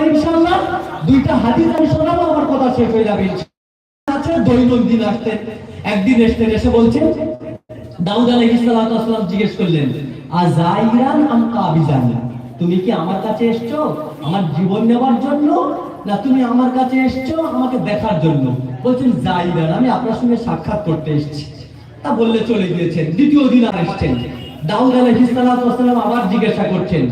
বললেন ইনশাআল্লাহ। দুইটা হাদিস আমি শোনাবো, আমার কথা শেষ হয়ে যাবে দৈনন্দিন আসতেন একদিন এসতেন এসে দাউদ জিজ্ঞেস করলেন, আজাইরান তুমি কি আমার কাছে এসছো আমার জীবন নেওয়ার জন্য? না, তুমি আমার কাছে এসছো আমাকে দেখার জন্য? বলছেন, জাইরান, আমি আপনার সঙ্গে সাক্ষাৎ করতে এসেছি। তা বললে চলে গিয়েছেন। দ্বিতীয় দিন আর এসছেন। দাউদ আলাইহিস ওয়াসসালাম আবার জিজ্ঞাসা করছেন,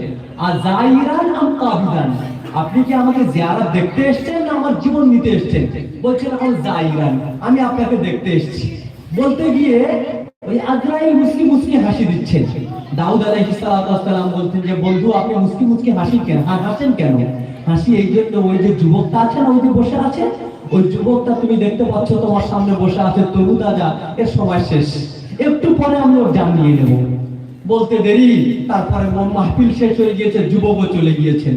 আজাইরান আম কাবিজান? আপনি কি আমাকে জিয়ারত দেখতে এসেছেন না আমার জীবন নিতে এসেছেন? বলছেন আমি জাইরান আমি আপনাকে দেখতে এসেছি। বলতে গিয়ে ওই আজরাইল মুসকি মুসকি হাসি দিচ্ছেন। দাউদ আলাইহিস ওয়াসসালাম বলতেন যে, বন্ধু, আপনি মুসকি মুসকি হাসি কেন? হাসেন কেন? হাসি এই জন্য ওই যে যুবকটা আছে না, ওই যে বসে আছে? ওই যুবকটা তুমি দেখতে পাচ্ছ, তোমার সামনে বসে আছে তরু দাদা এর সময় শেষ। একটু পরে আমি ওর জান নিয়ে নেব। বলতে দেরি, তারপরে মম মাহফিল শেষ হয়ে গিয়েছে, যুবকও চলে গিয়েছেন।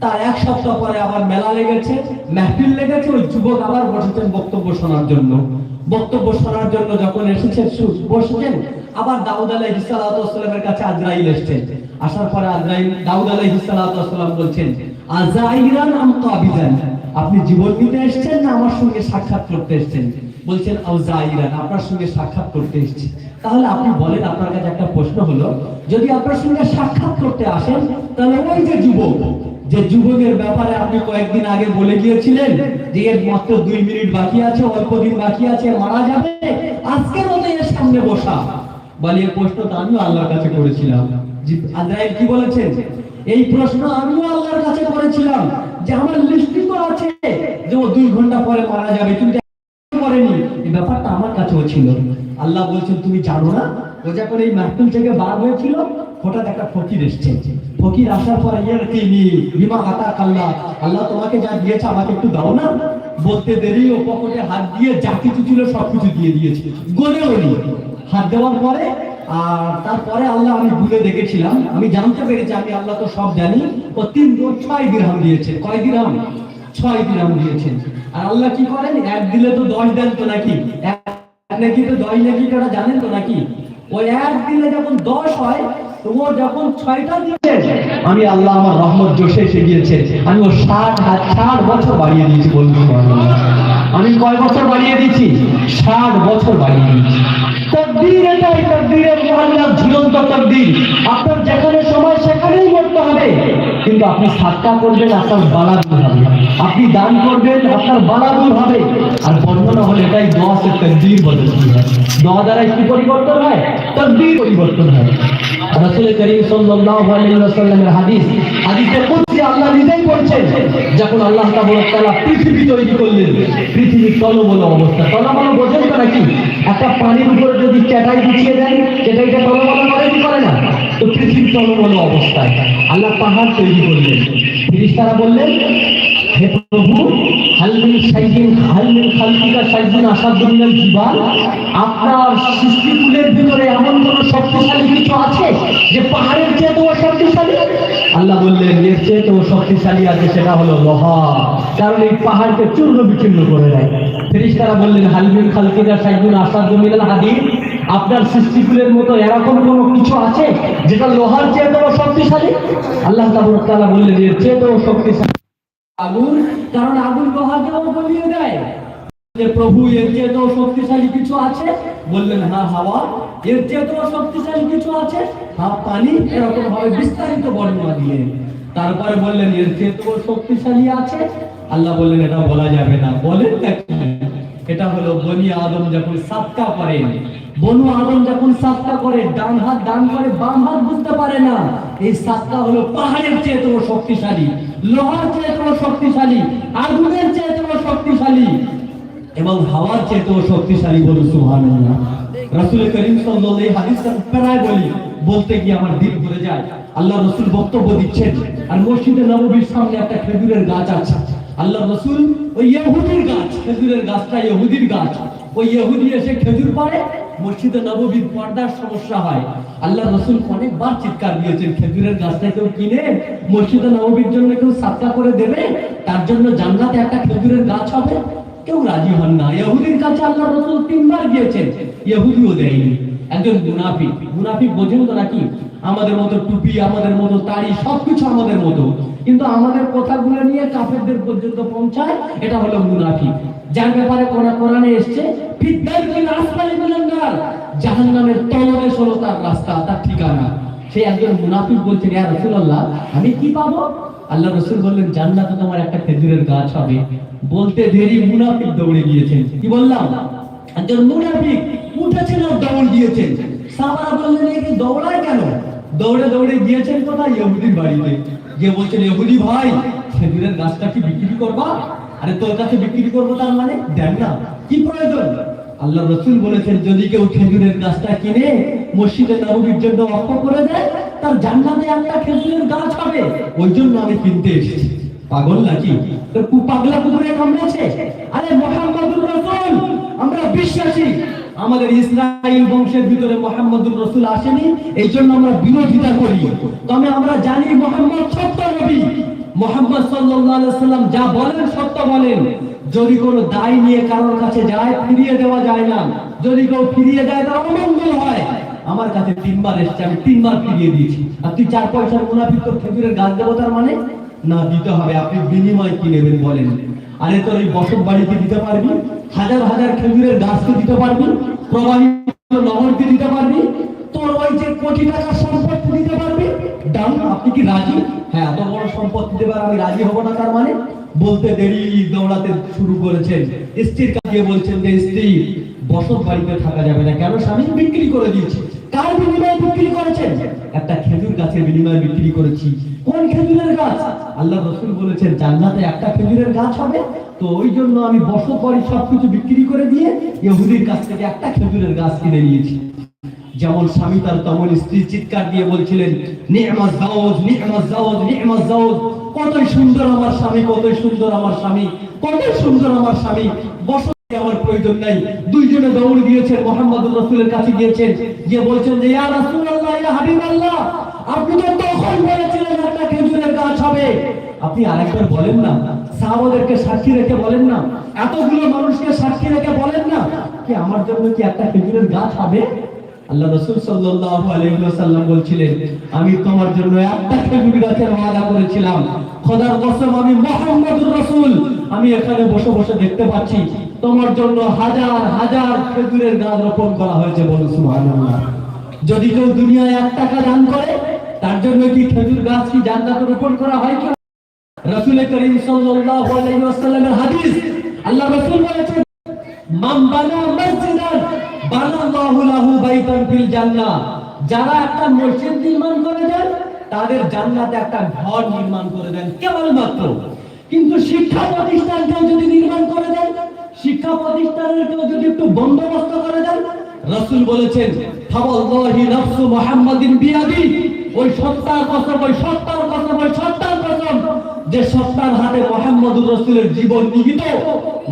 তার এক সপ্তাহ পরে আবার মেলা লেগেছে, মাহফিল লেগেছে, ওই যুবক আবার বসেছেন বক্তব্য শোনার জন্য। বক্তব্য শোনার জন্য যখন এসেছেন সু- বসেছেন, আবার দাউদ আলাইহিস সালাতু কাছে আজরাইল এসেছেন। আসার পরে আজরাইল, দাউদ আলাইহিস সালাতু বলছেন, আজাইরান আম কাবিজান আপনি জীবন নিতে এসেছেন না আমার সঙ্গে সাক্ষাৎ করতে এসেছেন? বলছেন আউজাইরান আপনার সঙ্গে সাক্ষাৎ করতে এসেছি। তাহলে আপনি বলেন, আপনার কাছে একটা প্রশ্ন হলো, যদি আপনার সঙ্গে সাক্ষাৎ করতে আসেন, তাহলে ওই যে যুবক যে যুবকের ব্যাপারে আপনি কয়েকদিন আগে বলে গিয়েছিলেন যে এর মাত্র দুই মিনিট বাকি আছে, অল্প দিন বাকি আছে, মারা যাবে? আজকের মতো এর সামনে বসা। বলে এই প্রশ্ন তো আমিও আল্লাহর কাছে করেছিলাম। আজরাইল কি বলেছেন? এই প্রশ্ন আমিও আল্লাহর কাছে করেছিলাম যে আমার লিস্টিং তো আছে যে ও দুই ঘণ্টা পরে মারা যাবে, কিন্তু করেনি। এই ব্যাপারটা আমার কাছেও ছিল। আল্লাহ বলছেন, তুমি জানো না? ও যখন এই মাহফিল থেকে বার হয়েছিল, হঠাৎ একটা ফকির এসছে। ফকির আসার পরে ইয়ের তিনি, বিমা হাতা কাল্লা, আল্লাহ তোমাকে যা দিয়েছে আমাকে একটু দাও না? বলতে দেরি, ও পকেটে হাত দিয়ে যা কিছু ছিল সবকিছু দিয়ে দিয়েছে। গনেও নি। হাত দেওয়ার পরে, আর তারপরে আল্লাহ আমি ভুলে দেখেছিলাম। আমি জানতে পেরেছি, আমি আল্লাহ তো সব জানি। ও তিন ছয় দিরহাম দিয়েছে। কয় দিরহাম ছয় দিরহাম দিয়েছেন আর আল্লাহ কি করেন? এক দিলে তো দশ দেন তো নাকি? এক নাকি তো দশ নাকি? ওটা জানেন তো নাকি? ওই এক দিলে যখন দশ হয় যখন ছয়টা আমি আল্লাহ আমার রহমত জোশে এসে গিয়েছে। আমি ও ষাট হাত ষাট বছর বাড়িয়ে দিয়েছি বন্ধু আমি কয় বছর বাড়িয়ে দিয়েছি? ষাট বছর বাড়িয়ে দিয়েছি। এটাই আপনার যেখানে সময়, সেখানেই মরতে হবে। কিন্তু আপনি সাতটা করবেন, আপনার বালা দূর হবে। আপনি দান করবেন, আপনার বালা দূর হবে। আর বর্ণনা হলে এটাই দোয়া সে তকদির বদলতে হয় দোয়া দ্বারা কি পরিবর্তন হয়? তকদির পরিবর্তন হয়। রাসূল করিম সাল্লাল্লাহু আলাইহি ওয়াসাল্লামের হাদিস, হাদিসে কুদসি আল্লাহ নিজেই বলছেন যখন আল্লাহ তাআলা পৃথিবী তৈরি করলেন, পৃথিবীর তলবল অবস্থা তলবল বোঝেন তো নাকি? একটা পানির উপরে যদি চেটাই বিছিয়ে দেন, চেটাইটা তলবল করে কি করে না? তো পৃথিবী তলবল অবস্থায় আল্লাহ পাহাড় তৈরি করলেন। ফিরিস্তারা বললেন হে প্রভু আসাদুল্লাহ জিবাল আপনার সৃষ্টিকুলের ভিতরে এমন কোন শক্তিশালী কিছু আছে যে পাহাড়ের চেয়ে তো শক্তিশালী? আল্লাহ বললেন, এর চেয়ে তো শক্তিশালী আছে সেটা হলো লোহা। কারণ এই পাহাড়কে চূর্ণ বিচূর্ণ করে দেয়। ফেরিস্তারা বললেন হালমিন খালকিকা সাইদিন আসাদুল্লাহ হাদিন আপনার সৃষ্টিকুলের মতো এরকম কোনো কিছু আছে যেটা লোহার চেয়ে তো শক্তিশালী? আল্লাহ তাআলা বললেন, এর চেয়ে তো শক্তিশালী আগুন, কারণ আগুন দেয়। যে প্রভু, এর তো শক্তিশালী কিছু আছে? বললেন হ্যাঁ হাওয়া। এর তো শক্তিশালী কিছু আছে? পানি এরকম ভাবে বিস্তারিত বর্ণনা দিলেন। তারপরে বললেন, এর চেয়ে তো শক্তিশালী আছে? আল্লাহ বললেন, এটা বলা যাবে না। বলেন? এটা হলো বনি আদম যখন সাতটা করেন বনু আদম যখন সাতটা করে, ডান হাত ডান করে, বাম হাত বুঝতে পারে না। এই সাতটা হলো পাহাড়ের চেয়ে তোমার শক্তিশালী। লোহার চেয়ে তোমার শক্তিশালী, আগুনের চেয়ে তোমার শক্তিশালী। এবং হাওয়ার চেয়ে তোমার শক্তিশালী বলো, সুবহানাল্লাহ। রাসূল করিম সাল্লাল্লাহু আলাইহি হাদিসটা প্রায় বলি, বলতে গিয়ে আমার দিল ভরে যায়। আল্লাহ রসুল বক্তব্য দিচ্ছেন, আর মসজিদে নববীর সামনে একটা খেজুরের গাছ আছে। আল্লাহ রসুল ওই ইহুদির গাছ, খেজুরের গাছটা ইহুদির গাছ। ওই ইহুদি এসে খেজুর পাড়ে মসজিদে নববীর পর্দার সমস্যা হয়। আল্লাহ রসুল অনেকবার চিৎকার দিয়েছেন, খেজুরের গাছটা কেউ কিনে মসজিদে নববীর জন্য কেউ সাতটা করে দেবে, তার জন্য জান্নাতে একটা খেজুরের গাছ হবে। কেউ রাজি হন না। ইহুদির কাছে আল্লাহ রসুল তিনবার গিয়েছেন, ইহুদিও দেয়নি। একজন মুনাফিক মুনাফিক বোঝেন তো নাকি? আমাদের মতো টুপি, আমাদের মতো তাড়ি সবকিছু আমাদের মতো। কিন্তু আমাদের কথাগুলো নিয়ে কাফেরদের পর্যন্ত পৌঁছায়, এটা হলো মুনাফিক। যার ব্যাপারে কোরআন কোরআনে এসছে জাহান্নামের হলো তার রাস্তা, তার ঠিকানা। সে একজন মুনাফিক বলছেন, ইয়া রাসূলুল্লাহ, আমি কি পাবো? আল্লাহ রসুল বললেন, জান্নাতে তোমার একটা খেজুরের গাছ হবে। বলতে দেরি, মুনাফিক দৌড়ে গিয়েছেন। কি বললাম? একজন মুনাফিক উঠেছেন আর দৌড় দিয়েছেন। সাহাবারা বললেন দৌড়ায় কেন? দৌড়ে দৌড়ে গিয়েছেন ইহুদির বাড়িতে। গিয়ে বলছেন, ইহুদি ভাই খেজুরের গাছটা কি বিক্রি করবা? আরে, তোর কাছে বিক্রি করব তার মানে? দেন না। কি প্রয়োজন? আল্লাহ রসুল বলেছেন, যদি কেউ খেজুরের গাছটা কিনে মসজিদে নববীর জন্য অক্ষ করে দেয়, তার জান্নাতে একটা খেজুরের গাছ হবে। ওই জন্য আমি কিনতে এসেছি। পাগল নাকি? পাগলা কুকুরে কামড়েছে? আরে, মোহাম্মদুর রসুল, আমরা বিশ্বাসী। আমাদের ইসরায়েল বংশের ভিতরে মোহাম্মদুর রসুল আসেনি এই জন্য আমরা বিরোধিতা করি। তবে আমরা জানি মোহাম্মদ সত্য নবী। মোহাম্মদ সাল্লাম যা বলেন সত্য বলেন। যদি কোনো দায় নিয়ে কারোর কাছে যায়, ফিরিয়ে দেওয়া যায় না। যদি কেউ ফিরিয়ে দেয়, তার অমঙ্গল হয়। আমার কাছে তিনবার এসছে, আমি তিনবার ফিরিয়ে দিয়েছি। আর তুই চার পয়সার মুনাফিক তোর খেজুরের গাছ দেবো তার মানে? না, দিতে হবে। আপনি বিনিময় কি নেবেন বলেন। আরে তোর এই বসত বাড়িতে দিতে পারবি? হাজার হাজার খেজুরের গাছকে দিতে পারবি, প্রবাহিত নহরকে দিতে পারবি তোর ওই যে কোটি টাকার সম্পত্তি দিতে পারবি। ডান আপনি কি রাজি? হ্যাঁ এত বড় সম্পত্তি দেবার আমি রাজি হব না তার মানে? বলতে দেরি, দৌড়াতে শুরু করেছেন। স্ত্রীর কাছে বলছেন যে, স্ত্রী, বসত বাড়িতে থাকা যাবে না। কেন? স্বামী বিক্রি করে দিয়েছি। কার বিনিময়ে বিক্রি করেছেন? একটা খেজুর গাছের বিনিময়ে বিক্রি করেছি। কোন খেজুরের গাছ? আল্লাহ রসুল বলেছেন, জান্নাতে একটা খেজুরের গাছ হবে। তো ওই জন্য আমি বসত বাড়ি সবকিছু বিক্রি করে দিয়ে ইহুদির কাছ থেকে একটা খেজুরের গাছ কিনে নিয়েছি। যেমন স্বামী তার তেমন স্ত্রী চিৎকার দিয়ে বলছিলেন নি'মাত জাওজ নি'মাত জাওজ নি'মাত জাওজ। কতই সুন্দর আমার স্বামী, কতই সুন্দর আমার স্বামী, কতই সুন্দর আমার স্বামী। বসতে আমার প্রয়োজন নাই। দুইজনে দৌড় দিয়েছেন মোহাম্মদুর রাসূলের কাছে গিয়েছেন। গিয়ে বলছেন যে, ইয়া রাসূলুল্লাহ, ইয়া হাবিবাল্লাহ, আপনি তো তখন হবে। আপনি আরেকবার বলেন না। সাহাবাদেরকে সাক্ষী রেখে বলেন না। এতগুলো মানুষকে সাক্ষী রেখে বলেন না। কি আমার জন্য কি একটা খেজুরের গাছ হবে? আল্লাহ রাসূল বলছিলেন, আমি তোমার জন্য একটা খেজুর গাছের করেছিলাম। খোদার কসম, আমি আমি এখানে বসে বসে দেখতে পাচ্ছি, তোমার জন্য হাজার হাজার খেজুরের গাছ রোপণ করা হয়েছে বলো সুবহানাল্লাহ। যদি কেউ দুনিয়ায় এক টাকা দান করে তার জন্য কি খেজুর গাছ কি জান্নাতে রোপণ করা হয় কি? রাসূল করিম সাল্লাল্লাহু আলাইহি ওয়াসাল্লামের হাদিস, আল্লাহ রাসূল বলেছেন, মান বানা মসজিদান লাহু বাইতান ফিল জান্নাহ। যারা একটা মসজিদ নির্মাণ করে দেন, তাদের জান্নাতে একটা ঘর নির্মাণ করে দেন কেবলমাত্র কিন্তু শিক্ষা প্রতিষ্ঠান কেউ যদি নির্মাণ করে দেন, শিক্ষা প্রতিষ্ঠানের কেউ যদি একটু বন্দোবস্ত করে দেন, রাসূল বলেছেন, ফাওয়াল্লাহি নাফসু মুহাম্মাদিন ওই সত্তার কসম ওই সত্তার কসম ওই সত্তার কসম যে সত্তার হাতে মোহাম্মদুর রসুলের জীবন নিহিত,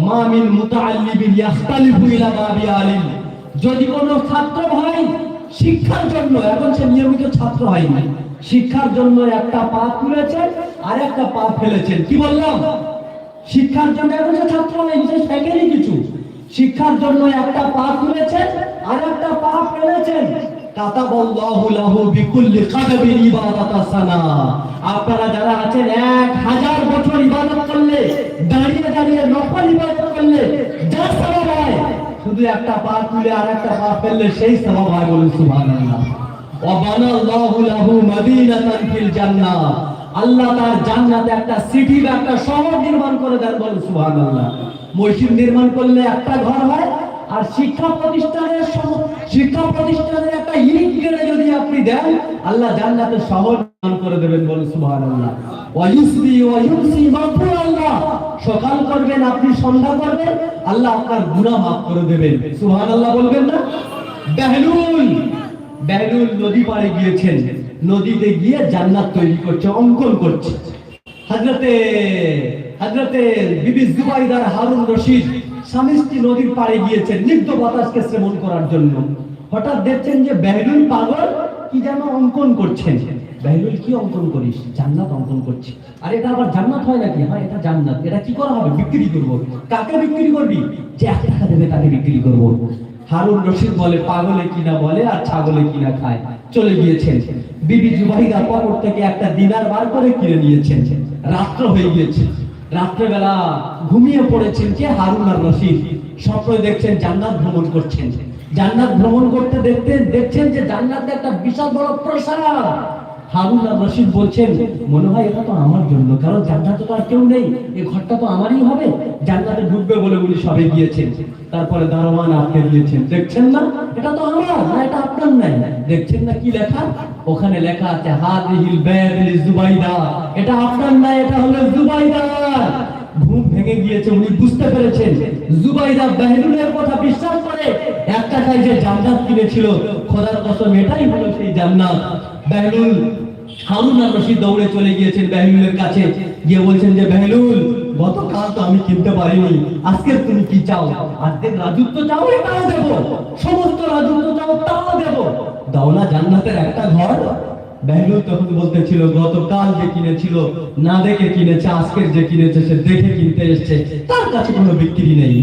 মামিন মুতাআল্লিবিন ইয়াখতালিফু ইলা বাবি আলিম। যদি কোন ছাত্র ভাই শিক্ষার জন্য, এখন সে নিয়মিত ছাত্র হয়নি। শিক্ষার জন্য একটা পা তুলেছেন আর একটা পা ফেলেছেন। কি বললাম? শিক্ষার জন্য এখন সে ছাত্র হয়নি, সে শেখেনি কিছু। শিক্ষার জন্য একটা পা তুলেছেন আর একটা পা ফেলেছেন। আপনারা যারা আছেন, এক হাজার বছর ইবাদত করলে, দাঁড়িয়ে দাঁড়িয়ে নফল ইবাদত করলে যা সওয়াব হয়? শুধু একটা পা তুলে আর একটা পা ফেললে সেই সওয়াব হয় বলুন জান্নাহ। আল্লাহ তার জান্নাতে একটা একটা নির্মাণ করে মসজিদ নির্মাণ করলে একটা ঘর হয় আর শিক্ষা প্রতিষ্ঠানের শিক্ষা প্রতিষ্ঠানের একটা ইট যদি আপনি দেন, আল্লাহ জান্নাতের শহর নির্মাণ করে দেবেন বলুন সুবহানাল্লাহ। ওয়া ইউসবি ওয়া ইউমসি মাগফুর আল্লাহ সকাল করবেন, আপনি সন্ধ্যা করবেন, আল্লাহ আপনার গুনাহ মাফ করে দেবেন। সুবহানাল্লাহ বলবেন না? বেহলুল বেহলুল নদী পাড়ে গিয়েছেন। নদীতে গিয়ে জান্নাত তৈরি করছে, অঙ্কন করছে। হযরতে হযরতে বিবি জুবাইদার হারুন রশিদ স্বামী স্ত্রী নদীর পাড়ে গিয়েছেন, নিত্য বাতাসকে সেবন করার জন্য। হঠাৎ দেখছেন যে বেহলুল পাগল কি যেন অঙ্কন করছেন। বেহলুল কি অঙ্কন করিস? জান্নাত অঙ্কন করছি। আর এটা আবার জান্নাত হয় নাকি? হ্যাঁ এটা জান্নাত। এটা কি করা হবে? বিক্রি করব। কাকে বিক্রি করবি? যে এক টাকা দেবে তাকে বিক্রি করব। হারুন রশিদ বলে, পাগলে কিনা বলে আর ছাগলে কিনা খায়। চলে গিয়েছেন। বিবি জুবাইদা পকেট থেকে একটা দিনার বার করে কিনে নিয়েছেন। রাত্র হয়ে গিয়েছে। রাত্রেবেলা ঘুমিয়ে পড়েছেন যে হারুন আর রশিদ। স্বপ্ন দেখছেন জান্নাত ভ্রমণ করছেন। জান্নাত ভ্রমণ করতে দেখতে দেখছেন যে জান্নাতে একটা বিশাল বড় প্রসাদ। হারুন আর রশিদ বলছেন, মনে হয় এটা তো আমার জন্য, কারণ জান্নাতে তো আর কেউ নেই। ঘরটা তো আমারই হবে। জান্নাতে ঢুকবে বলে উনি সবে গিয়েছেন। তারপরে দারোয়ান আটকে দিয়েছেন। দেখছেন না? এটা তো আমার নাই দেখছেন না কি লেখা? ওখানে লেখা আছে, হাদিহিল জুবাইদা। এটা আপনার নাই এটা হলো জুবাইদা। ঘুম ভেঙে গিয়েছে, উনি বুঝতে পেরেছেন। জুবাইদা কথা বিশ্বাস করে, এক টাকায় যে জান্নাত কিনেছিল, খোদার কসম, এটাই হলো সেই জান্নাত। বেহলুল হারুন আর রশিদ দৌড়ে চলে গিয়েছেন বেহলুলের কাছে। গিয়ে বলছেন যে বেহলুল গতকাল তো আমি কিনতে পারিনি। আজকে তুমি কি চাও? আজকে রাজত্ব চাও এটাও দেবো। সমস্ত রাজত্ব চাও তাও দেবো। দাও না জান্নাতের একটা ঘর। বেহলুল তখন বলতেছিল, গতকাল যে কিনেছিল, না দেখে কিনেছে, আজকের যে কিনেছে, সে দেখে কিনতে এসেছে। তার কাছে কোনো বিক্রি নেই।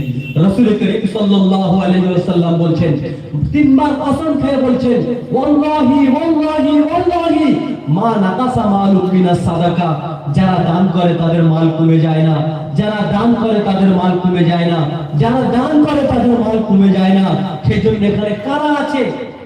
রাসূল করিম সাল্লাল্লাহু আলাইহি ওয়াসাল্লাম বলছেন, তিনবার কসম খেয়ে বলছেন, ওয়াল্লাহি ওয়াল্লাহি ওয়াল্লাহি, মা নাকাসা মালু মিনাস সাদাকা। যারা দান করে তাদের মাল কমে যায় না। যারা দান করে তাদের মাল কমে যায় না। যারা দান করে তাদের মাল কমে যায় না। সেই জন্য এখানে কারা আছে?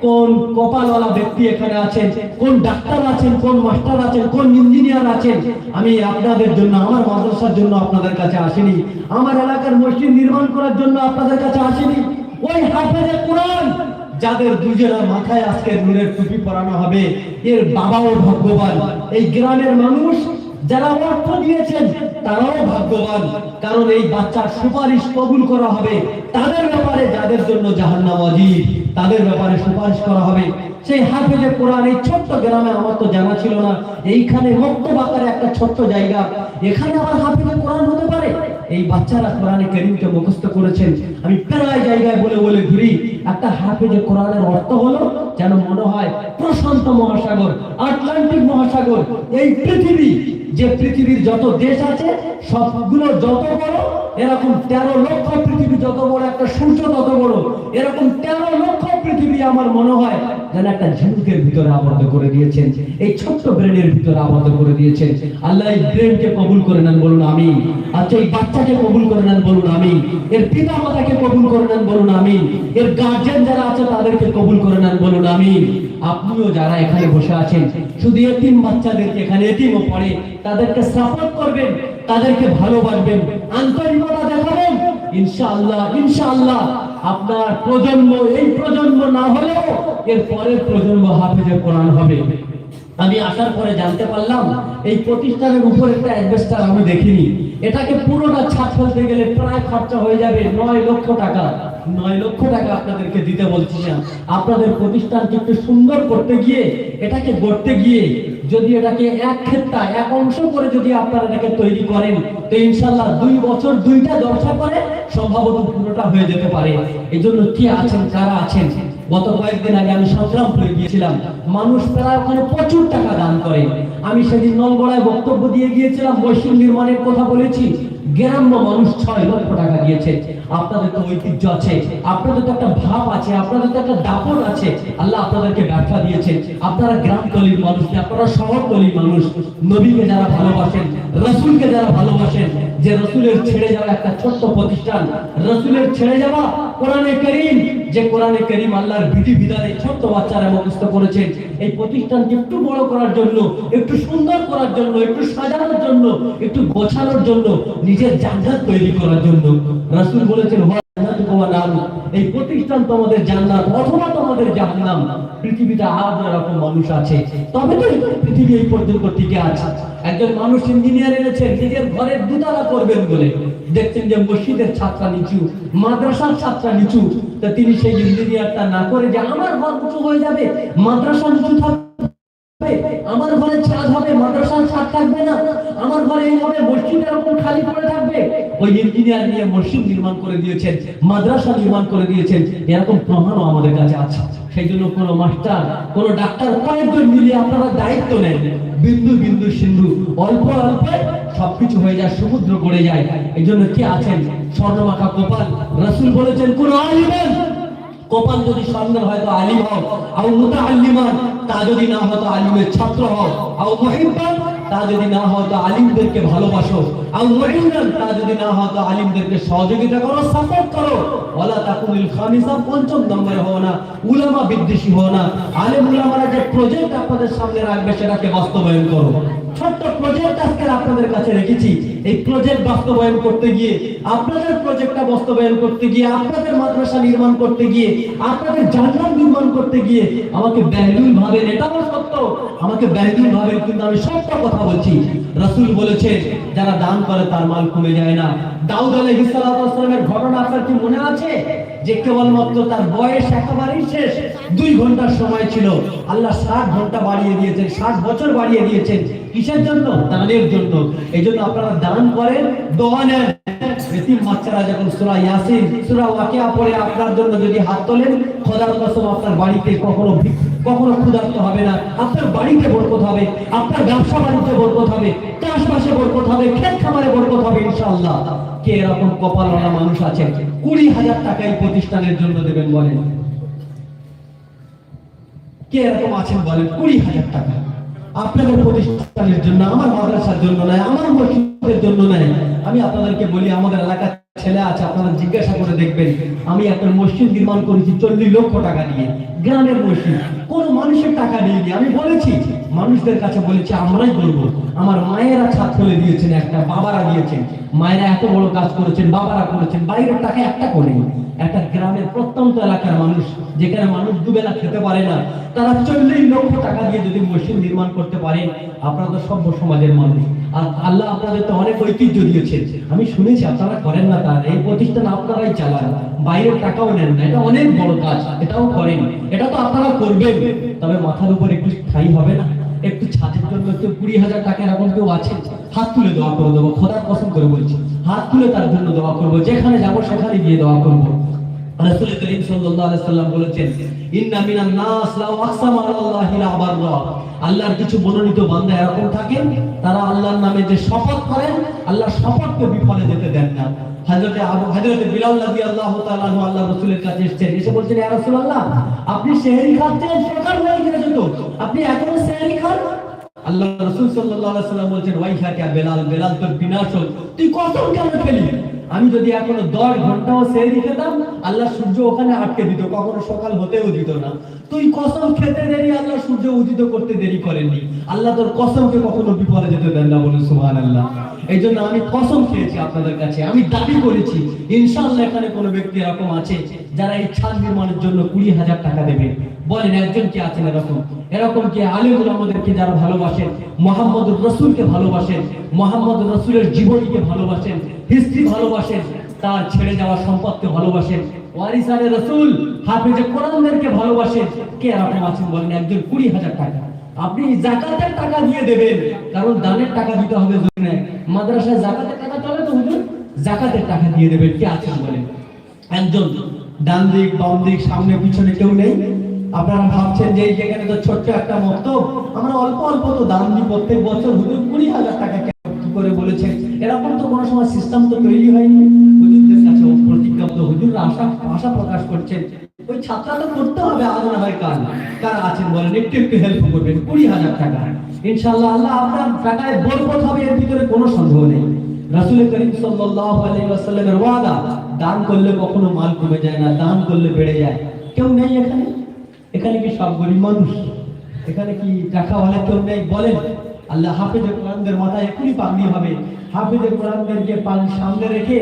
কোন কপালওয়ালা ব্যক্তি এখানে আছেন? কোন ডাক্তার আছেন? কোন মাস্টার আছেন? কোন ইঞ্জিনিয়ার আছেন? আমি আপনাদের জন্য, আমার মাদ্রাসার জন্য আপনাদের কাছে আসিনি। আমার এলাকার মসজিদ নির্মাণ করার জন্য আপনাদের কাছে আসিনি। ওই হাফেজে কোরআন, যাদের দুজনের মাথায় আজকে নূরের টুপি পরানো হবে, এর বাবাও ভাগ্যবান। এই গ্রামের মানুষ যারা অর্থ দিয়েছেন, তারাও ভাগ্যবান। কারণ এই বাচ্চার সুপারিশ কবুল করা হবে। তাদের ব্যাপারে যাদের জন্য জাহান্নাম অজীব, তাদের ব্যাপারে সুপারিশ করা হবে। সেই হাফেজে কোরআন, এই ছোট্ট গ্রামে আমার তো জানা ছিল না। এইখানে রক্ত আকারে একটা ছোট্ট জায়গা। এখানে আবার হাফেজে কোরআন হতে পারে? এই বাচ্চারা কোরআনে কেরিমকে মুখস্থ করেছেন। আমি প্রায় জায়গায় বলে বলে ঘুরি, একটা হাফেজে কোরআনের অর্থ হলো যেন মনে হয় প্রশান্ত মহাসাগর, আটলান্টিক মহাসাগর, এই পৃথিবী, যে পৃথিবীর যত দেশ আছে, সবগুলো যত বড়, এরকম তেরো লক্ষ পৃথিবী যত বড়, একটা সূর্য তত বড়, এরকম তেরো আমার মনে হয় যেন একটা ঝিনুকের ভিতরে আবদ্ধ করে দিয়েছেন। এই ছোট্ট ব্রেনের ভিতরে আবদ্ধ করে দিয়েছেন। আল্লাহ এই ব্রেনকে কবুল করে নেন বলুন আমি আচ্ছা এই বাচ্চাকে কবুল করে নেন বলুন আমি এর পিতা মাতাকে কবুল করে নেন বলুন আমি এর গার্জেন যারা আছে তাদেরকে কবুল করে নেন বলুন আমি আপনিও যারা এখানে বসে আছেন, শুধু এতিম বাচ্চাদেরকে এখানে এতিমও পড়ে, তাদেরকে সাপোর্ট করবেন, তাদেরকে ভালোবাসবেন, আন্তরিকতা দেখাবেন। ইনশাআল্লাহ ইনশাআল্লাহ। আপনার প্রজন্ম, এই প্রজন্ম না হলেও এর পরের প্রজন্ম হাফেজে কোরআন হবে। আমি আসার পরে জানতে পারলাম, এই প্রতিষ্ঠানের উপর একটা অ্যাডভেস্টার আমি দেখিনি। এটাকে পুরোটা ছাদ ফেলতে গেলে প্রায় খরচা হয়ে যাবে নয় লক্ষ টাকা। নয় লক্ষ টাকা আপনাদেরকে দিতে বলছি না। আপনাদের প্রতিষ্ঠানকে একটু সুন্দর করতে গিয়ে, এটাকে গড়তে গিয়ে যদি এটাকে এক ক্ষেত্রা, এক অংশ করে যদি আপনারা এটাকে তৈরি করেন, তো ইনশাল্লাহ দুই বছর দুইটা দরজা করে সম্ভবত পুরোটা হয়ে যেতে পারে। এই জন্য কে আছেন, কারা আছেন? গত কয়েকদিন আগে আমি সংগ্রামপুরে গিয়েছিলাম। মানুষ প্রায় ওখানে প্রচুর টাকা দান করে। আমি সেদিন নলগড়ায় বক্তব্য দিয়ে গিয়েছিলাম বৈশ্বিক নির্মাণের কথা বলেছি। গ্রাম্য মানুষ ছয় লক্ষ টাকা দিয়েছে। আপনাদের তো ঐতিহ্য আছে, আপনাদের তো একটা ভাব আছে, আপনাদের তো একটা দাপট আছে। আল্লাহ আপনাদেরকে ব্যবসা দিয়েছে আপনারা গ্রাম তলির মানুষ, আপনারা শহর তলির মানুষ। নবীকে যারা ভালোবাসেন, রসুলকে যারা ভালোবাসেন, যে রসুলের ছেড়ে যাওয়া একটা ছোট্ট প্রতিষ্ঠান, রসুলের ছেড়ে যাওয়া কোরআনে করিম, যে কোরআনে করিম আল্লাহর বিধি বিধানে ছোট্ট বাচ্চারা মুখস্থ করেছেন। এই প্রতিষ্ঠানকে একটু বড় করার জন্য, একটু সুন্দর করার জন্য, একটু সাজানোর জন্য, একটু গোছানোর জন্য, নিজের জান্নাত তৈরি করার জন্য। রাসূল বলেছেন। এই প্রতিষ্ঠান তোমাদের জান্নাত, অথবা তোমাদের জাহান্নাম। পৃথিবীতে মানুষ আছে। তবে তো পৃথিবী এই পর্যন্ত টিকে আছে। একজন মানুষ ইঞ্জিনিয়ার এনেছেন, নিজের ঘরের দুতলা করবেন বলে। দেখছেন যে মসজিদের ছাত্রা নিচু, মাদ্রাসার ছাত্রা নিচু। তা তিনি সেই ইঞ্জিনিয়ারটা না করে যে আমার ঘর উঁচু হয়ে যাবে, মাদ্রাসা নিচু থাকবে আমার ঘরে ছাদ হবে, মাদ্রাসার ছাদ থাকবে না। আমার ঘরে এই হবে, মসজিদ এরকম খালি পড়ে থাকবে। ওই ইঞ্জিনিয়ার নিয়ে মসজিদ নির্মাণ করে দিয়েছেন, মাদ্রাসা নির্মাণ করে দিয়েছেন, এরকম প্রমাণও আমাদের কাছে আছে। সেই জন্য কোনো মাস্টার, কোনো ডাক্তার, কয়েকজন মিলিয়ে আপনারা দায়িত্ব নেন। বিন্দু বিন্দু, সিন্ধু, অল্প অল্প সবকিছু হয়ে যায়, সমুদ্র গড়ে যায়। এই জন্য কে আছেন? স্বর্ণমাখা গোপাল, রাসূল বলেছেন কোন আলিমেন কপাল যদি স্বর্ণের হয় তো আলিম হও। আও মুতাআল্লিমান, তা যদি না হয় তো আলিমের ছাত্র হও। আও মুহিব্বান তা যদি না হয় তো আলিমদেরকে ভালোবাসো। আও মুইনান তা যদি না হয় তো আলিমদেরকে সহযোগিতা করো সাপোর্ট করো। ওয়ালা তাকুনিল খামিসা, পঞ্চম নম্বরে হও না, উলামা বিদ্বেষী হও না। আলেম উলামারা যে প্রজেক্ট আপনাদের সামনে রাখবে, সেটাকে বাস্তবায়ন করো। ছোট্ট প্রজেক্ট আজকে আপনাদের কাছে রেখেছি। এই প্রজেক্ট বাস্তবায়ন করতে গিয়ে, আপনাদের প্রজেক্টটা বাস্তবায়ন করতে গিয়ে, আপনাদের মাদ্রাসা নির্মাণ করতে গিয়ে, আপনাদের নির্মাণ করতে গিয়ে আমাকে সত্য আমাকে কিন্তু আমি কথা বলছি। যারা দান করে তার মাল কমে যায় না। দাউদ আলাইহিস সালামের ঘটনা আপনার কি মনে আছে? যে কেবলমাত্র তার বয়স একেবারেই শেষ, দুই ঘণ্টার সময় ছিল। আল্লাহ ষাট ঘণ্টা বাড়িয়ে দিয়েছেন, ষাট বছর বাড়িয়ে দিয়েছেন। কিসের জন্য? দানের জন্য। এই জন্য আপনারা দান করেন, দোয়া নেন। এতিম বাচ্চারা যখন সূরা ইয়াসিন, সূরা পড়ে, আপনার জন্য যদি হাত তোলেন, খোদার কসম আপনার বাড়িতে কখনো কখনো ক্ষুধার্ত হবে না। আপনার বাড়িতে বরকত হবে, আপনার ব্যবসা বরকত হবে, চাষবাসে বরকত হবে খামারে বরকত হবে, ইনশাআল্লাহ। কে এরকম কপালওয়ালা মানুষ আছে? কুড়ি হাজার টাকা এই প্রতিষ্ঠানের জন্য দেবেন বলেন। কে এরকম আছেন বলেন? কুড়ি হাজার টাকা। আপনাদের প্রতিষ্ঠানের জন্য আমার মাদ্রাসার জন্য নয় আমার মসজিদের জন্য নয়। আমি আপনাদেরকে বলি, আমাদের এলাকার ছেলে আছে, আপনারা জিজ্ঞাসা করে দেখবেন। আমি একটা মসজিদ নির্মাণ করেছি চল্লিশ লক্ষ টাকা দিয়ে। গ্রামের মসজিদ। কোন মানুষের টাকা দিইনি আমি বলেছি, মানুষদের কাছে বলেছি, আমরাই বলব। আমার মায়েরা ছাদ ফেলে দিয়েছেন, একটা বাবারা দিয়েছেন। মায়েরা এত বড় কাজ করেছেন, বাবারা করেছেন, বাইরের টাকা একটা করে একটা গ্রামের প্রত্যন্ত এলাকার মানুষ, যেখানে মানুষ দুবেলা খেতে পারে না, তারা চল্লিশ লক্ষ টাকা দিয়ে যদি মসজিদ নির্মাণ করতে পারেন, আপনারা তো সভ্য সমাজের মানুষ। আল্লাহ আপনাদের তো অনেক ঐতিহ্য দিয়েছেন। আমি শুনেছি, আপনারা করেন না তার এই প্রতিষ্ঠান আপনারাই চালান। বাইরের টাকাও নেন না। এটা অনেক বড় কাজ। এটাও করেন। এটা তো আপনারা করবেন। তবে মাথার উপর একটু ঠাই হবে না। একটু ছাদের জন্য একটু কুড়ি হাজার টাকা এরকম কেউ আছে? হাত তুলে দোয়া করে দেবো। খোদার পছন্দ করে বলছি। হাত তুলে তার জন্য দোয়া করব। যেখানে যাব সেখানে গিয়ে দোয়া করব। রাসূল করিম সাল্লাল্লাহু আলাইহি সাল্লাম বলেছেন, ইন্না মিনান নাস লাউ আকসামা আলাল্লাহি লা আবাররা। আল্লাহর কিছু মনোনীত বান্দা এরকম থাকেন, তারা আল্লাহর নামে যে শপথ করেন আল্লাহ শপথকে বিফলে যেতে দেন না। হযরতে আবু, হযরতে বিলাল রাদিয়াল্লাহু তাআলা আনহু আল্লাহ রাসূলের কাছে এসেছেন, এসে বলছেন, ইয়া রাসূলুল্লাহ, আপনি সেহরি খাচ্ছেন সকাল হয়ে গেছে তো আপনি এখনও সেহরি খান? আল্লাহ রাসূল সাল্লাল্লাহু আলাইহি সাল্লাম বলছেন ওয়াইহা কে বেলাল বেলাল তোর বিনাশ তুই কসম কেন খেলি আমি যদি এখনও দশ ঘন্টাও সেহরি খেতাম আল্লাহ সূর্য ওখানে আটকে দিত, কখনো সকাল হতেও দিত না। তুই কসম খেতে দেরি, আল্লাহ সূর্য উদিত করতে দেরি করেননি। আল্লাহ তোর কসমকে কখনো বিপদে যেতে দেন না বলুন, সুবহানাল্লাহ। এই জন্য আমি কসম খেয়েছি আপনাদের কাছে, আমি দাবি করেছি, ইনশাআল্লাহ এখানে কোনো ব্যক্তি এরকম আছে যারা এই ছাদ নির্মাণের জন্য কুড়ি হাজার টাকা দেবে। বলেন, একজন কি আছেন এরকম? এরকম কি আলিমুল আমাদেরকে যারা ভালোবাসেন মোহাম্মদ রসুলকে ভালোবাসেন মোহাম্মদ রসুলের জীবনীকে ভালোবাসেন হিস্ট্রি ভালোবাসেন তার ছেড়ে যাওয়া সম্পদকে ভালোবাসেন। ওয়ারিসানে রসুল হাফেজে কোরআনদেরকে ভালোবাসেন। কে এরকম আছেন বলেন, একজন কুড়ি হাজার টাকা। আপনি জাকাতের টাকা দিয়ে দেবেন, কারণ দানের টাকা দিতে হবে জন্য মাদ্রাসায় জাকাতের টাকা চলে তো হুজুর? জাকাতের টাকা দিয়ে দেবেন, কে আছেন বলেন? একজন ডান দিক, বাম দিক, সামনে, পিছনে কেউ নেই? আপনারা ভাবছেন যে এই যেখানে তো ছোট্ট একটা মত আমরা অল্প অল্প তো দান দিই প্রত্যেক বছর, হুজুর কুড়ি হাজার টাকা কেন করে বলেছেন এরকম সময় সিস্টেম তো তৈরি হয়নি। হুজুরদের কাছে প্রতিজ্ঞাপ্ত হুজুররা আশা আশা প্রকাশ করছেন। ওই ছাত্রা তো করতে হবে আজ হয় কাল কার আছেন বলেন, একটু একটু হেল্প করবেন, কুড়ি হাজার টাকা। ইনশাআল্লাহ, আল্লাহ আপনার টাকায় বরকত হবে, এর ভিতরে কোনো সন্দেহ নেই। রাসূল করিম সাল্লাল্লাহু আলাইহি ওয়াসাল্লামের ওয়াদা, দান করলে কখনো মাল কমে যায় না, দান করলে বেড়ে যায়। কেউ নেই এখানে? এখানে কি সব গরিব মানুষ? এখানে কি টাকাওয়ালা কেউ নেই? বলেন। আল্লাহ হাফেজে কোরআনদের মাথায় এখনই পাগড়ি হবে। হাফেজে কোরআনদেরকে পান সামনে রেখে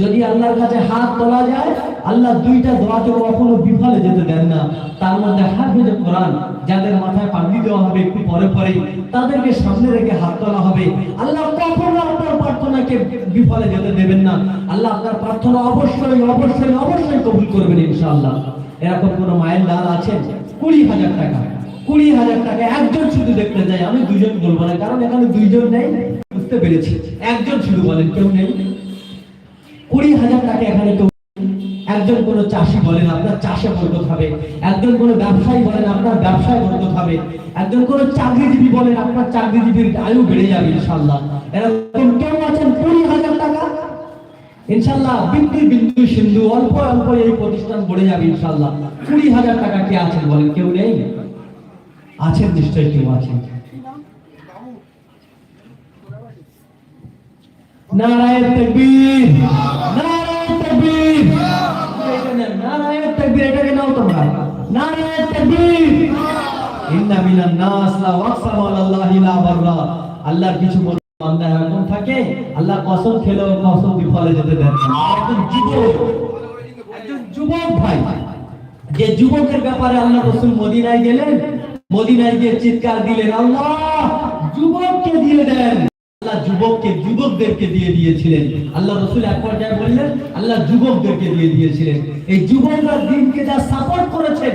যদি আল্লাহর কাছে হাত তোলা যায়, আল্লাহ দুইটা দোয়াকে কখনো বিফলে যেতে দেন না। তার মধ্যে হাফেজে কোরআন, যাদের মাথায় পাগড়ি দেওয়া হবে একটু পরে পরে, তাদেরকে সামনে রেখে হাত তোলা হবে। আল্লাহ কখনো আপনার প্রার্থনাকে বিফলে যেতে দেবেন না। আল্লাহ আপনার প্রার্থনা অবশ্যই অবশ্যই অবশ্যই কবুল করবেন ইনশাআল্লাহ। এরকম কোনো মায়ের দান আছেন কুড়ি হাজার টাকা। কুড়ি হাজার টাকা, একজন শুধু দেখতে যাই আমি দুজন বলব না, কারণ এখানে দুইজন নেই, বুঝতে পেরেছি। একজন শুধু বলেন, কেউ নেই। কুড়ি হাজার টাকা এখানে কেউ একজন কোন চাষি বলেন, আপনার চাষে বরকত হবে। একজন কোন ব্যবসায়ী বলেন, আপনার ব্যবসায় বরকত হবে। একজন কোন চাকরিজীবী বলেন, আপনার চাকরিজীবীর আয়ু বেড়ে যাবে ইনশাল্লাহ এরকম কেউ আছেন, কুড়ি হাজার টাকা? ইনশাল্লাহ বিন্দু বিন্দু সিন্ধু, অল্প অল্প এই প্রতিষ্ঠান গড়ে যাবে ইনশাল্লাহ কুড়ি হাজার টাকা কে আছেন বলেন, কেউ নেই? আছেন নিশ্চয়ই কেউ আছেন? নারায়ণ তকবীর নারায়ণ তকবীর। নারায়ণ তকবীর এটাকে নাও তোমরা নারায়ণ তকবীর। ইন্না মিনান নাস লা লা বাররা। আল্লাহর কিছু বান্দা এরকম থাকে, আল্লাহ কসম খেলেও কসম বিফলে যেতে দেন না। একজন যুবক একজন যুবক ভাই, যে যুবকের ব্যাপারে আল্লাহ রসুল মদিনায় গেলেন মদিনায় চিৎকার দিলেন, আল্লাহ, যুবককে দিয়ে দেন। আল্লাহ যুবককে, যুবকদেরকে দিয়ে দিয়েছিলেন। আল্লাহ রসুল এক পর্যায়ে বললেন, আল্লাহ যুবকদেরকে দিয়ে দিয়েছিলেন। এই যুবকরা দিনকে যা সাপোর্ট করেছেন,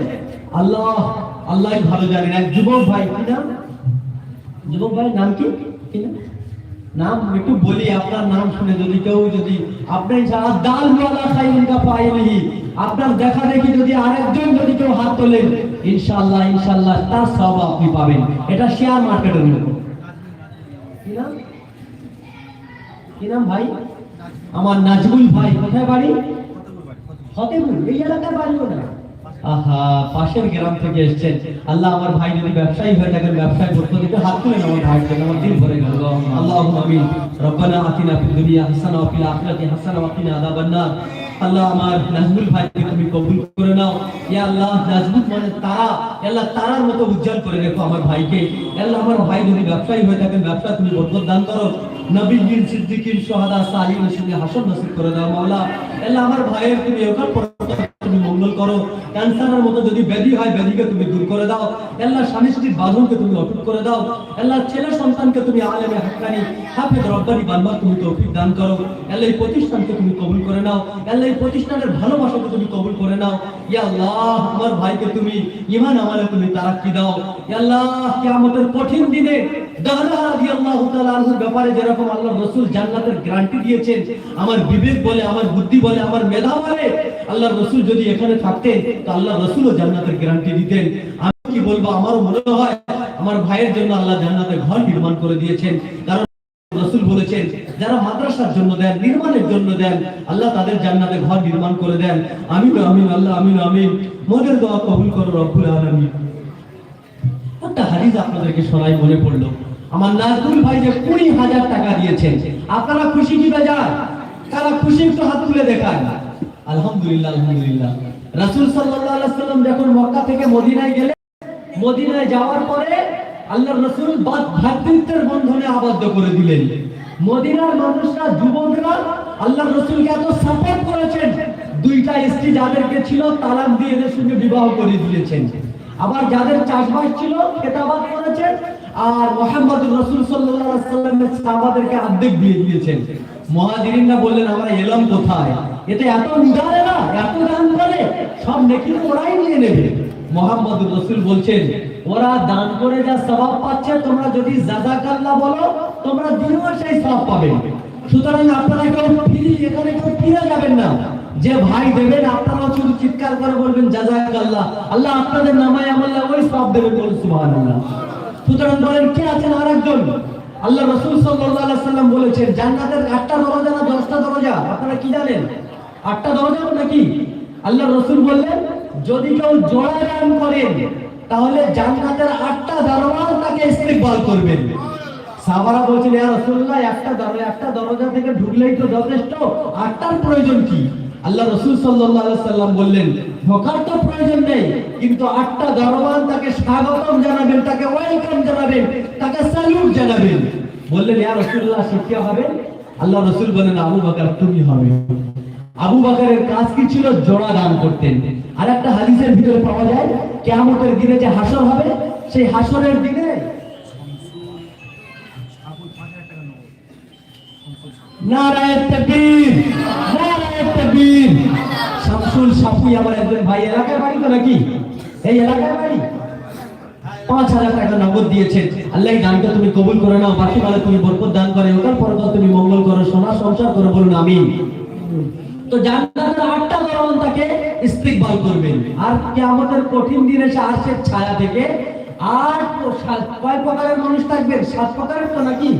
আল্লাহ আল্লাহ ভালো জানেন। এক যুবক ভাই, কি নাম? যুবক ভাই নাম কি? নাম? একটু বলি, আপনার নাম শুনে যদি কেউ যদি আপনি যারা দাল ওয়ালা খাইন কা পাইনি আপনার দেখা দেখি যদি আরেকজন যদি কেউ হাত তোলেন ইনশাআল্লাহ ইনশাআল্লাহ, তার সব আপনি পাবেন। এটা শেয়ার মার্কেটের মতো কি নাম? কি নাম ভাই? আমার নাজমুল ভাই, কোথায় বাড়ি? ফতেপুর। এই এলাকায় বাড়িও না পাশের গ্রাম থেকে এসেছেন। আল্লাহ আমার ভাই যদি ব্যবসায়ী হয়ে থাকেন, ব্যবসায় করতে দিতে হাত তুলেন আমার ভাই জন্য আমার দিল ভরে গেল। আল্লাহ আমিন। রব্বানা আতিনা ফিদ দুনিয়া হাসানা ওয়া ফিল আখিরাতি হাসানা ওয়া কিনা আযাবান নার। আল্লাহ আমার নাজমুল ভাইকে তুমি কবুল করে নাও। ইয়া আল্লাহ, নাজমুল মানে তারা। আল্লাহ, তারার মতো উজ্জ্বল করে রেখো আমার ভাইকে। আল্লাহ, আমার ভাই যদি ব্যবসায়ী হয়ে থাকেন ব্যবসা তুমি বরকত দান করো। নবীন সিদ্দিকিন সোহাদা সালিমের সঙ্গে হাসন নসিব করে দাও, মাওলা। আল্লাহ, আমার ভাইয়ের তুমি ওখান মঙ্গল করো। ক্যান্সারের মতো যদি ব্যাধি হয়, ব্যাধিকে তুমি দূর করে দাও। আল্লাহ স্বামী স্ত্রীর বাঁধনকে তুমি অটুট করে দাও। আল্লাহ ছেলে সন্তানকে তুমি আলেমে হাক্কানি, হাফেজ, রব্বানি বানবার তুমি তৌফিক দান করো। আল্লাহ এই প্রতিষ্ঠানকে তুমি কবুল করে নাও। আল্লাহ এই প্রতিষ্ঠানের ভালোবাসাকে তুমি কবুল করে নাও। ইয়া আল্লাহ, আমার ভাইকে তুমি ইমান আমালে তুমি তারাক্কি দাও। ইয়া আল্লাহ, কিয়ামতের কঠিন দিনে আমার বিবেক বলে, আমার বুদ্ধি বলে, আমার মেধা বলে, আল্লাহ রাসূল যদি এখানে থাকতেন আল্লাহ জান্নাতের গ্যারান্টি দিতেন। আমি কি বলব মনে হয়, আমার ভাইয়ের জন্য আল্লাহ জান্নাতের ঘর নির্মাণ করে দিয়েছেন। কারণ রসুল বলেছেন, যারা মাদ্রাসার জন্য দেন, নির্মাণের জন্য দেন, আল্লাহ তাদের জান্নাতে ঘর নির্মাণ করে দেন। আমিন আমিন, আল্লাহ, আমিন আমিন। মোদের দোয়া কবুল করো রব্বুল একটা আপনাদেরকে শোনাই মনে পড়ল? আমার নাজমুল ভাই যে কুড়ি হাজার টাকা দিয়েছেন, আপনারা খুশি কি বেজার? তারা খুশি একটু হাত তুলে দেখান। আলহামদুলিল্লাহ আলহামদুলিল্লাহ। রাসূল সাল্লাল্লাহু আলাইহি সাল্লাম যখন মক্কা থেকে মদিনায় গেলেন, মদিনায় যাওয়ার পরে আল্লাহ রসুল ভাতৃত্বের বন্ধনে আবদ্ধ করে দিলেন। মদিনার মানুষরা, যুবকরা আল্লাহ রসুলকে এত সাপোর্ট করেছেন, দুইটা স্ত্রী যাদেরকে ছিল, তালাক দিয়ে এদের সঙ্গে বিবাহ করে দিয়েছেন। আবার যাদের চাষবাস ছিল খেতাবাদ করেছেন, আর মোহাম্মদ রসুল আলাইহি সাল্লামের অর্ধেক দিয়ে দিয়েছেন। মহাজিরিনরা বললেন, আমরা এলাম কোথায়? এটা এত উদারে না, এত দান করে, সব নেকি ওরাই নিয়ে নেবে। মোহাম্মদ রসুল বলছেন, ওরা দান করে যা সওয়াব পাচ্ছে, তোমরা যদি জাযাকাল্লাহ বলো, তোমরা দিনও সেই সওয়াব পাবে। সুতরাং আপনারা কেউ ফিরি এখানে কেউ ফিরে যাবেন না। যে ভাই দেবেন আপনারা শুধু চিৎকার করে বলবেন জাযাকাল্লাহ আল্লাহ আপনাদের নামায় আমল্লাহ ওই সওয়াব দেবেন বলুন, সুবহানাল্লাহ। সুতরাং বলেন, কে আছেন আরেকজন? আল্লাহ রসুল সাল্লাম বলেছেন, জান্নাতের আটটা দরজা না দশটা দরজা? আপনারা কি জানেন? আটটা দরজা নাকি আল্লাহ রসুল বললেন, যদি কেউ জোড়া দান করেন, তাহলে জান্নাতের আটটা দরওয়াজ তাকে ইস্তেকবাল করবেন। সাহাবারা বলছেন একটা দরজা একটা দরজা থেকে ঢুকলেই তো যথেষ্ট। আটটার প্রয়োজন কি? আল্লাহ রসুল সাল্লাম বললেন ঢোকার তো প্রয়োজন নেই, কিন্তু আটটা দরওয়াজ তাকে স্বাগতম জানাবেন, তাকে ওয়েলকাম জানাবেন, তাকে স্যালুট জানাবেন। বললেন, ইয়া রাসূলুল্লাহ, সে হবে? আল্লাহ রসুল বলেন আবু বকর, তুমি হবে। আবু বকরের কাজ কি ছিল? জোড়া দান করতেন। আর একটা হাদিসের ভিতরে পাওয়া যায়, কিয়ামতের দিনে যে হাসর হবে, সেই হাসরের দিনে নারায়ণ তাকবীর শামসুল সাফি আমার একজন ভাই এলাকায় বাড়ি তো নাকি? এই এলাকায় বাড়ি? পাঁচ হাজার টাকা নগদ দিয়েছেন। আল্লাহ দানটা তুমি কবুল করে নাও, বাকি বেলা তুমি বরকত দান করে, ওটার পরকাল তুমি মঙ্গল করো, সোনা সংসার করো, বলুন আমিন। তো জান্নাতের আটটা দরওয়ান তাকে ইস্তিকবাল করবেন। আর কিয়ামতের কঠিন দিনে সে আরশের ছায়া থেকে সাত, কয় প্রকারের মানুষ থাকবেন? সাত প্রকারের তো নাকি?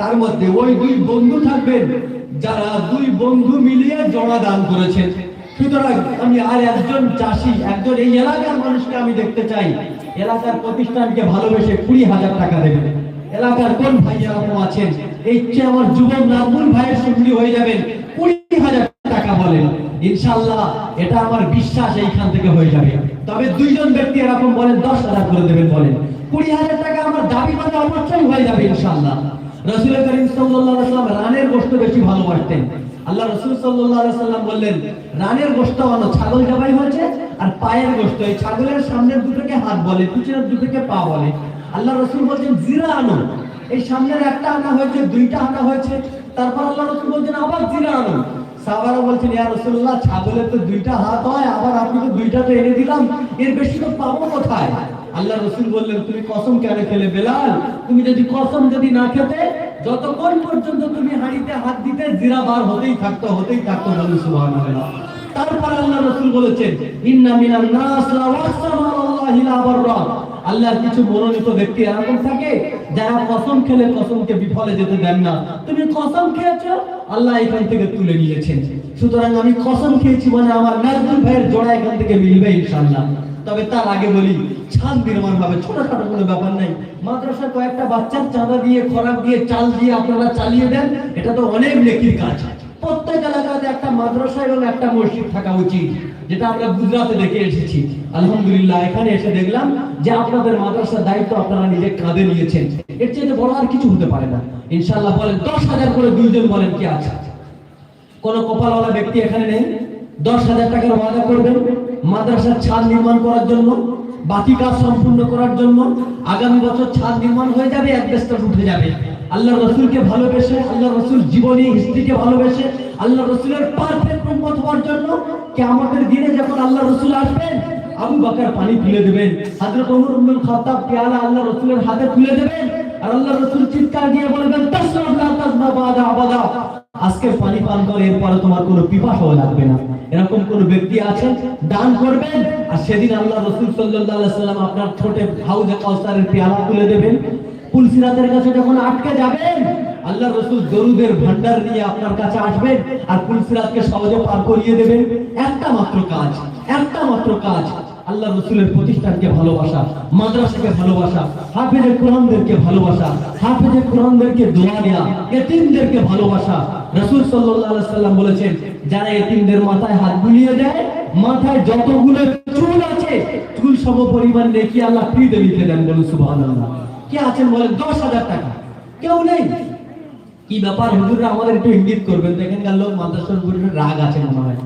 তার মধ্যে ওই দুই বন্ধু থাকবেন। যারা দুই বন্ধু মিলিয়ে জোড়া দান করেছেন। সুতরাং আমি আর একজন চাষি, একজন এই এলাকার মানুষকে আমি দেখতে চাই। এলাকার প্রতিষ্ঠানকে ভালোবেসে কুড়ি হাজার টাকা দেবেন। এলাকার কোন ভাই এরকম আছেন? এই চেয়ে আমার যুবক নাজমুল ভাইয়ের সঙ্গী হয়ে যাবেন, কুড়ি হাজার টাকা বলেন। ইনশাল্লাহ এটা আমার বিশ্বাস এইখান থেকে হয়ে যাবে। তবে দুইজন ব্যক্তি এরকম বলেন, দশ হাজার করে দেবেন বলেন। কুড়ি হাজার টাকা আমার দাবি মানে অবশ্যই হয়ে যাবে ইনশাল্লাহ রসুল করিম সাল্লাল্লাহু আলাইহি সাল্লাম রানের গোশত বেশি ভালোবাসতেন। আল্লাহ রসুল সাল্লাল্লাহু আলাইহি সাল্লাম বললেন, রানের গোশত আনো ছাগল জবাই হয়েছে আর পায়ের গোশত, এই ছাগলের সামনের দুটোকে হাত বলে, পিছনের দুটোকে পা বলে। আল্লাহ রসুল বলছেন, জিরা আনো। এই সামনের একটা আনা হয়েছে, দুইটা আনা হয়েছে। তারপর আল্লাহ রসুল বলছেন, আবার জিরা আনো। সাহাবারা বলছেন, ইয়া রাসূলুল্লাহ ছাগলের তো দুইটা হাত হয়, আবার আপনি তো দুইটা তো এনে দিলাম, এর বেশি তো পাবো কোথায়? আল্লাহ রসুল বললেন, তুমি কসম কেন খেলে বেলাল? তুমি যদি কসম যদি না খেতে, যতক্ষণ পর্যন্ত তুমি হাঁড়িতে হাত দিতে, জিরা বার হতেই থাকতো হতেই থাকতো বলুন সুবহানাল্লাহ। তারপর আল্লাহ রসুল বলেছেন, ইন্না মিনান নাস লা ওয়াসামা আল্লাহি লা আল্লাহর কিছু মনোনীত ব্যক্তি এরকম থাকে যারা কসম খেলে কসমকে বিফলে যেতে দেন না। তুমি কসম খেয়েছো? আল্লাহ এখান থেকে তুলে নিয়েছেন। সুতরাং আমি কসম খেয়েছি মানে আমার নাজমুল ভাইয়ের জোড়া এখান থেকে মিলবে ইনশাআল্লাহ। তবে তার আগে বলি, ছাদ নির্মাণ হবে, ছোটখাটো কোনো ব্যাপার নাই। মাদ্রাসা কয়েকটা বাচ্চার চাঁদা দিয়ে খরাক দিয়ে, চাল দিয়ে আপনারা চালিয়ে দেন, এটা তো অনেক নেকির কাজ। প্রত্যেক এলাকাতে একটা মাদ্রাসা এবং একটা মসজিদ থাকা উচিত, যেটা আমরা গুজরাটে দেখে এসেছি। আলহামদুলিল্লাহ, এখানে এসে দেখলাম যে আপনাদের মাদ্রাসার দায়িত্ব আপনারা নিজে কাঁধে নিয়েছেন। এর চেয়ে বড় আর কিছু হতে পারে না। ইনশাআল্লাহ বলেন, দশ হাজার করে দুইজন বলেন কি আছে? কোন কপালওয়ালা ব্যক্তি এখানে নেই? দশ হাজার টাকার ওয়াদা করবেন মাদ্রাসার ছাদ নির্মাণ করার জন্য, বাকি কাজ সম্পূর্ণ করার জন্য, আগামী বছর ছাদ নির্মাণ হয়ে যাবে অ্যাডভেস্টার উঠে যাবে। আল্লাহ রসুলকে ভালোবেসে, আল্লাহ রসুল জীবনী হিস্ট্রিকে ভালোবেসে, আল্লাহ রসুলের পারফেক্ট হওয়ার জন্য কে আমাদের দিনে যখন আল্লাহ রসুল আসবেন, আবু বাকার পানি তুলে দেবেন, হযরত ওমর ইবনে খাত্তাব পেয়ালা আল্লাহ রসুলের হাতে তুলে দেবেন, আর আল্লাহ রসুল চিৎকার দিয়ে বলবেন তাসরাব লা বাদা আবাদা। আজকে পানি পান করে, এরপরে তোমার কোনো পিপাসাও লাগবে না। এরকম কোন ব্যক্তি আছেন, দান করবেন, আর সেদিন আল্লাহ রসুল আলাইহি সাল্লাম আপনার ছোটে হাউজে কাউসারের পেয়ালা তুলে দেবেন পুলসিরাতের কাছে যখন আটকে যাবেন আল্লাহ রসুল দরুদের ভান্ডার নিয়ে আপনার কাছে আসবেন আর পুলসিরাতকে সহজে পার করিয়ে দেবেন। একটা মাত্র কাজ, একটা মাত্র কাজ আল্লাহ রসুলের প্রতিষ্ঠানকে ভালোবাসা, মাদ্রাসাকে ভালোবাসা, হাফেজে কোরআনদেরকে ভালোবাসা, হাফেজে কোরআনদেরকে দোয়া দেয়া, এতিমদেরকে ভালোবাসা। রসুল সাল্লাল্লাহু সাল্লাম বলেছেন, যারা এতিমদের মাথায় হাত বুলিয়ে দেয়, মাথায় যতগুলো চুল আছে, চুল সম পরিমাণ নেকি আল্লাহ ফ্রিতে লিখে দেন বলুন সুবহানাল্লাহ। কে আছেন বলেন? দশ হাজার টাকা। কেউ নেই। কি ব্যাপার? হুজুররা আমাদের একটু ইঙ্গিত করবেন। দেখেন গেল, মাদ্রাসার রাগ আছে মনে হয়।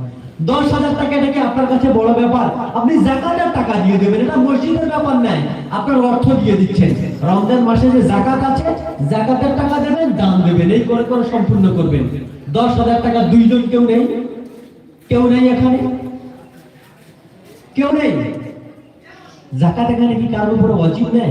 দশ হাজার টাকা এটা কি আপনার কাছে বড় ব্যাপার? আপনি জাকাতের টাকা দিয়ে দেবেন। এটা মসজিদের ব্যাপার নাই আপনার অর্থ দিয়ে দিচ্ছেন। রমজান মাসে যে জাকাত আছে, জাকাতের টাকা দেবেন, দান দেবেন। এই করে করে সম্পূর্ণ করবেন। দশ হাজার টাকা দুইজন কেউ নেই? কেউ নেই এখানে? কেউ নেই? জাকাত এখানে কি কারোর উপরে অচিত নেই?